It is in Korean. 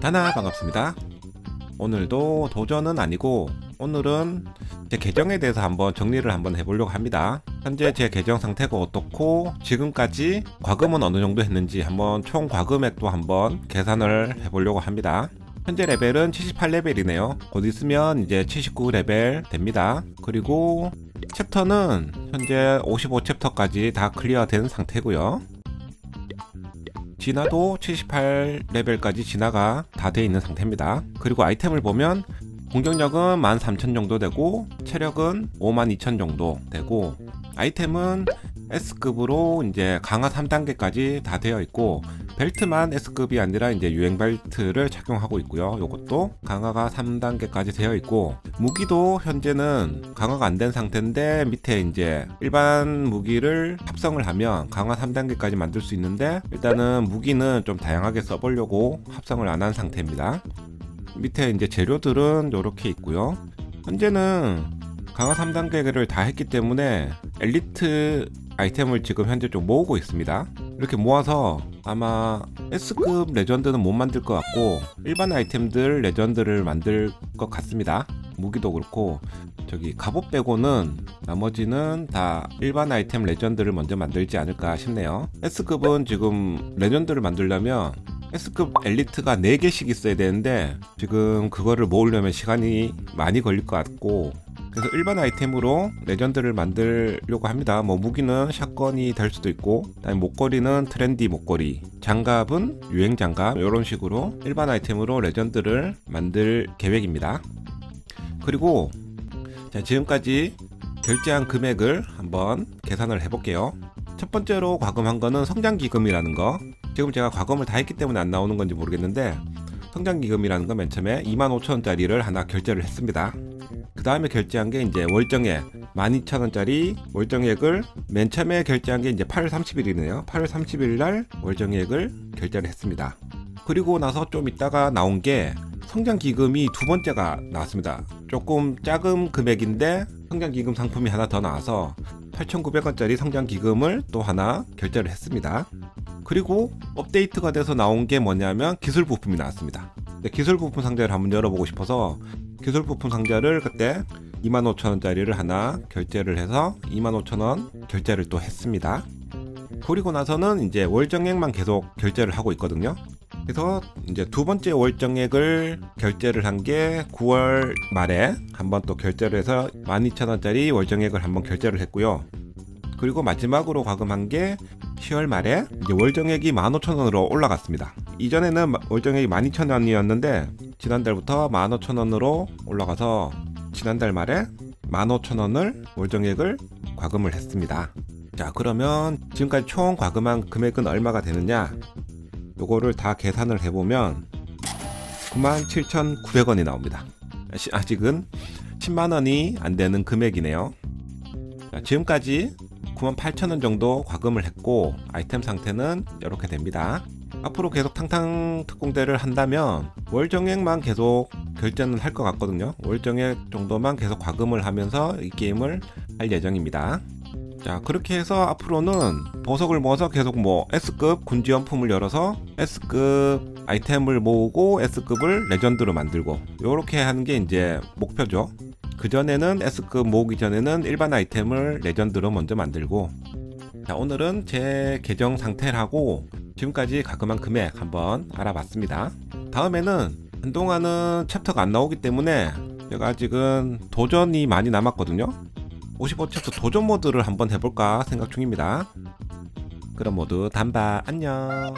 다나 반갑습니다. 오늘도 도전은 아니고 오늘은 제 계정에 대해서 한번 정리를 한번 해보려고 합니다. 현재 제 계정 상태가 어떻고 지금까지 과금은 어느 정도 했는지 한번 총 과금액도 한번 계산을 해보려고 합니다. 현재 레벨은 78레벨이네요. 곧 있으면 이제 79레벨 됩니다. 그리고 챕터는 현재 55챕터까지 다 클리어 된 상태고요. 진화도 78레벨까지 진화가 다 돼 있는 상태입니다. 그리고 아이템을 보면 공격력은 13,000 정도 되고 체력은 52,000 정도 되고 아이템은 S급으로 이제 강화 3단계까지 다 되어 있고 벨트만 S급이 아니라 이제 유행 벨트를 착용하고 있고요. 이것도 강화가 3단계까지 되어 있고 무기도 현재는 강화가 안 된 상태인데 밑에 이제 일반 무기를 합성을 하면 강화 3단계까지 만들 수 있는데 일단은 무기는 좀 다양하게 써보려고 합성을 안 한 상태입니다. 밑에 이제 재료들은 이렇게 있고요. 현재는 강화 3단계를 다 했기 때문에 엘리트 아이템을 지금 현재 좀 모으고 있습니다. 이렇게 모아서 아마 S급 레전드는 못 만들 것 같고 일반 아이템들 레전드를 만들 것 같습니다. 무기도 그렇고 저기 갑옷 빼고는 나머지는 다 일반 아이템 레전드를 먼저 만들지 않을까 싶네요. S급은 지금 레전드를 만들려면 S급 엘리트가 4개씩 있어야 되는데 지금 그거를 모으려면 시간이 많이 걸릴 것 같고 그래서 일반 아이템으로 레전드를 만들려고 합니다. 뭐 무기는 샷건이 될 수도 있고, 그다음에 목걸이는 트렌디 목걸이, 장갑은 유행 장갑 이런 식으로 일반 아이템으로 레전드를 만들 계획입니다. 그리고 자, 지금까지 결제한 금액을 한번 계산을 해볼게요. 첫 번째로 과금한 거는 성장기금이라는 거. 지금 제가 과금을 다 했기 때문에 안 나오는 건지 모르겠는데 성장기금이라는 거맨 처음에 25,000원짜리를 하나 결제를 했습니다. 그 다음에 결제한 게 이제 월정액 12,000원짜리 월정액을 맨 처음에 결제한 게 이제 8월 30일이네요. 8월 30일 날 월정액을 결제를 했습니다. 그리고 나서 좀 있다가 나온 게 성장 기금이 두 번째가 나왔습니다. 조금 작은 금액인데 성장 기금 상품이 하나 더 나와서 8,900원짜리 성장 기금을 또 하나 결제를 했습니다. 그리고 업데이트가 돼서 나온 게 뭐냐면 기술 부품이 나왔습니다. 근데 기술 부품 상자를 한번 열어보고 싶어서 기술 부품 상자를 그때 25,000원짜리를 하나 결제를 해서 25,000원 결제를 또 했습니다. 그리고 나서는 이제 월정액만 계속 결제를 하고 있거든요. 그래서 이제 두 번째 월정액을 결제를 한 게 9월 말에 한번 또 결제를 해서 12,000원짜리 월정액을 한번 결제를 했고요. 그리고 마지막으로 과금한 게 10월 말에 이제 월정액이 15,000원으로 올라갔습니다. 이전에는 마- 월정액이 12,000원이었는데 지난달부터 15,000원으로 올라가서 지난달 말에 15,000원을 월정액을 과금을 했습니다. 자, 그러면 지금까지 총 과금한 금액은 얼마가 되느냐? 요거를 다 계산을 해보면 97,900원이 나옵니다. 시- 아직은 10만 원이 안 되는 금액이네요. 자, 지금까지 98,000원 정도 과금을 했고 아이템 상태는 이렇게 됩니다. 앞으로 계속 탕탕 특공대를 한다면 월정액만 계속 결제는 할 것 같거든요. 월정액 정도만 계속 과금을 하면서 이 게임을 할 예정입니다. 자 그렇게 해서 앞으로는 보석을 모아서 계속 뭐 S급 군지연품을 열어서 S급 아이템을 모으고 S급을 레전드로 만들고 요렇게 하는 게 이제 목표죠. 그 전에는 S급 모으기 전에는 일반 아이템을 레전드로 먼저 만들고 자 오늘은 제 계정 상태하고 지금까지 가금한 금액 한번 알아봤습니다. 다음에는 한동안은 챕터가 안 나오기 때문에 제가 아직은 도전이 많이 남았거든요. 55챕터 도전 모드를 한번 해볼까 생각 중입니다. 그럼 모두 단바 안녕.